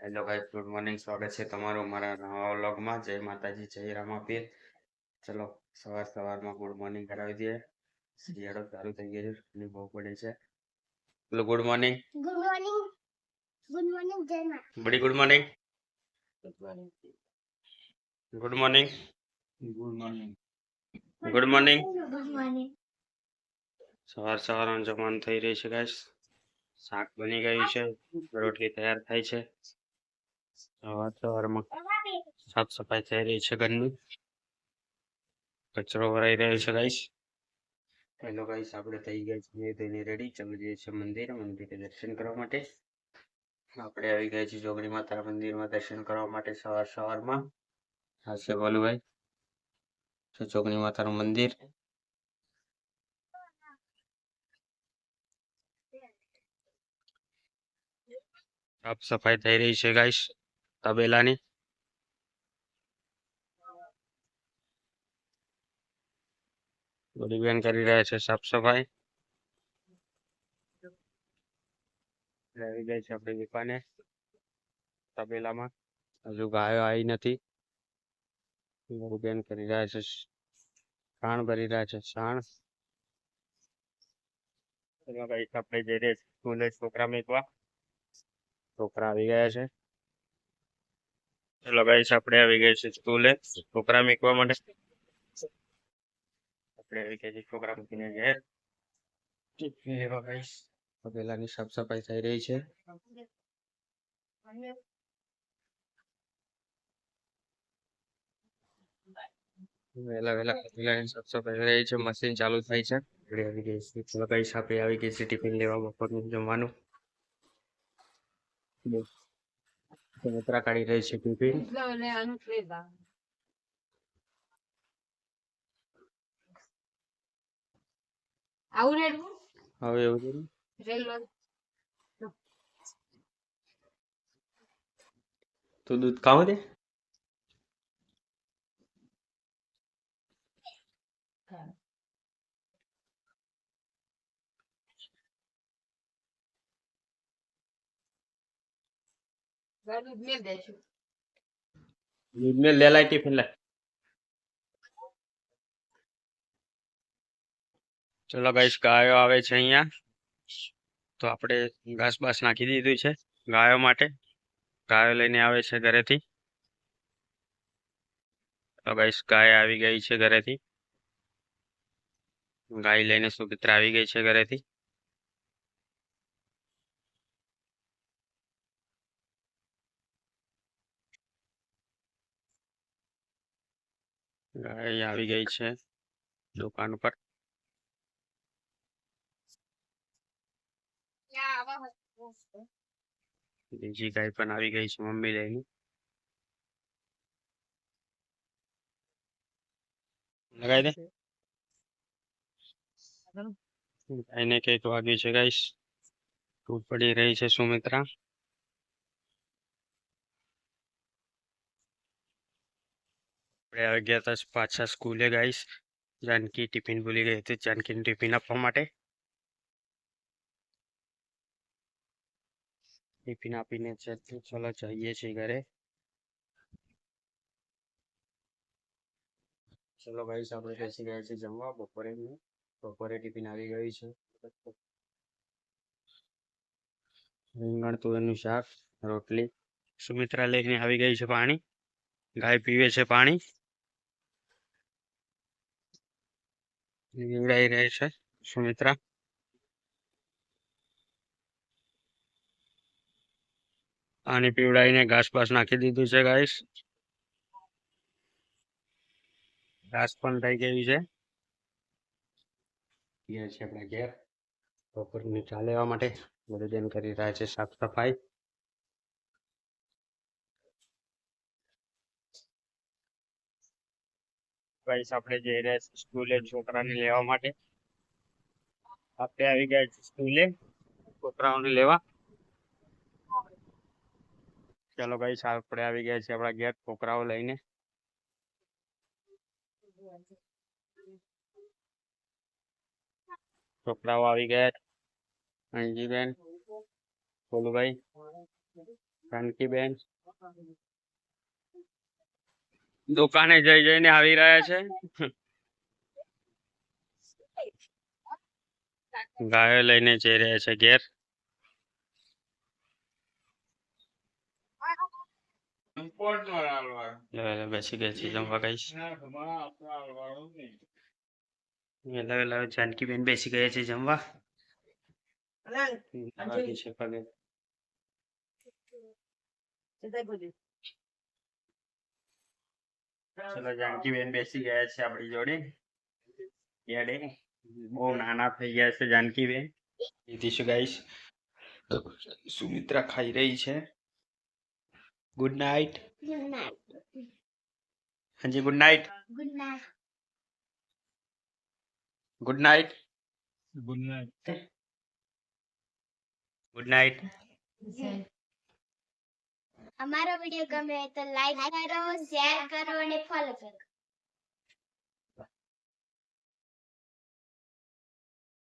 Hello guys good morning સ્વાગત છે તમારું મારા નવા વ્લોગમાં. જય માતાજી જય રામાપીર. ચલો સવાર સવારમાં ગુડ મોર્નિંગ કરાવી દઈએ. શિયાળો ચાલુ થઈ ગયો છે ઠંડી બહુ પડે છે. બોલો good morning good morning good morning જય મા બડી good morning good morning good morning good morning good morning સવાર સવારનું જમવાનું થઈ રહ્યું છે ગાઈસ શાક બની ગયું છે રોટલી તૈયાર થાય છે. સવારમાં સાફ સફાઈ થઈ રહી છે ઘરની. કચરો ભરાઈ રહ્યો છે ગાઈસ હેલો ગાઈસ આપણે થઈ ગયા છીએ તેની રેડી ચાલુ જઈએ છીએ મંદિર. મંદિરે દર્શન કરવા માટે. આપણે આવી ગયા છીએ જોગણી માતા મંદિરમાં દર્શન કરવા માટે સવાર સવારમાં. આ છે બોલુભાઈ જોગણી માતાનું મંદિર. સાફ સફાઈ થઈ રહી છે ગાઈસ તબેલાની? બેન કરી રહ્યા છે, સાફ સફાઈ? આવી ગઈ છે આપણી દુકાને, તબેલામાં. હજુ ગાયો આવી નથી. બેન કરી રહ્યા છે છાણ ભરી રહ્યા છે છાણ એમાં કઈ આપણે જઈ રહ્યા છીએ સ્કૂલે છોકરા મેકવા છોકરા આવી ગયા છે. ચલો ગાઈસ, આપણે આવી ગયા છે સ્કૂલે. છોકરા મૂકવા માટે. આપણે આવી ગયા છે છોકરા મૂકીને ઘેર. લેવા ગાઈસ તબેલાની સાફ સફાઈ થઈ રહી છે. વહેલા વહેલા તબેલાની સાફ થઈ રહી છે, મશીન ચાલુ થાય છે. આવી ગઈ છે ગાઈસ, આપણે આવી ગઈ છે ટિફિન લેવા બપોરનું જમવાનું. સુમિત્રા કાઢી રહી છે ટિફિન આવું રેડ હવે એવું? રેલવે તું દૂધ ખાવ દે ને લે લાય ટિફિન લાય ચલો ગાઈસ ગાયો આવે છે અહીંયા. તો આપણે ઘાસ બાસ નાખી દીધું છે ગાયો માટે. ગાયો લઈને આવે છે ઘરેથી. તો ગાઈસ ગાય આવી ગઈ છે ઘરેથી. ગાય લઈને સુગિત્રા આવી ગઈ છે ઘરેથી. ગાય આવી ગઈ છે દુકાન ઉપર બીજી ગાય પણ આવી ગઈ છે મમ્મી લઈને લગાઈ દે ગાયને કંઈક વાગ્યું છે ગાઈસ તૂટ પડી રહી છે સુમિત્રા આવી ગયા હતા પાછા સ્કૂલે ગાઈશ. જાનકી ટિફિન ભૂલી ગઈ હતી. જાનકીને ટિફિન આપવા માટે. ટિફિન આપીને ચલો જઈએ છીએ ઘરે. ચલો ભાઈ આપણે બેસી ગયા છીએ જમવા. બપોરે બપોરે ટિફિન આવી ગયું છે. રીંગણ, તુવેરનું શાક, રોટલી. સુમિત્રા લઈને આવી ગઈ છે પાણી. ગાય પીવે છે પાણી. પીવડાઈ રહી છે સુમિત્રા. પાણી પીવડાવીને ઘાસ નાખી દીધું છે ગાઈસ ઘાસ પણ થઈ ગયું છે. ઘેર બપોરની ચા લેવા માટે બધું કરી રહ્યા છે, સાફ સફાઈ. ગાઈસ આપણે જઈ રહ્યા છીએ સ્કૂલે છોકરાને લેવા માટે. આપણે આવી ગયા છીએ સ્કૂલે છોકરાઓને લેવા. ચાલો ગાઈસ આપણે આવી ગયા છીએ આપણા ઘેર છોકરાઓ લઈને. છોકરાઓ આવી ગયા અંજીબેન ભોલુભાઈ જાનકીબેન દુકાને જઈ જઈને આવી રહ્યા છે. ગાયો લઈને જઈ રહ્યા છે ઘેર. બેસી ગયા છે જમવા વેલા જાનકીબેન બેસી ગયા છે જમવા. છે પગે. ચલો જાનકીબેન બેસી ગયા છે આપણી જોડે. યાડે બહુ નાના થઈ ગયા છે જાનકીબેન નીતિશ ગાઈશ સુમિત્રા ખાઈ રહી છે. ગુડ નાઇટ હાજી good night good night good night good night good night અમારો વીડિયો ગમે તો લાઈક કરો શેર કરો અને ફોલો કરો.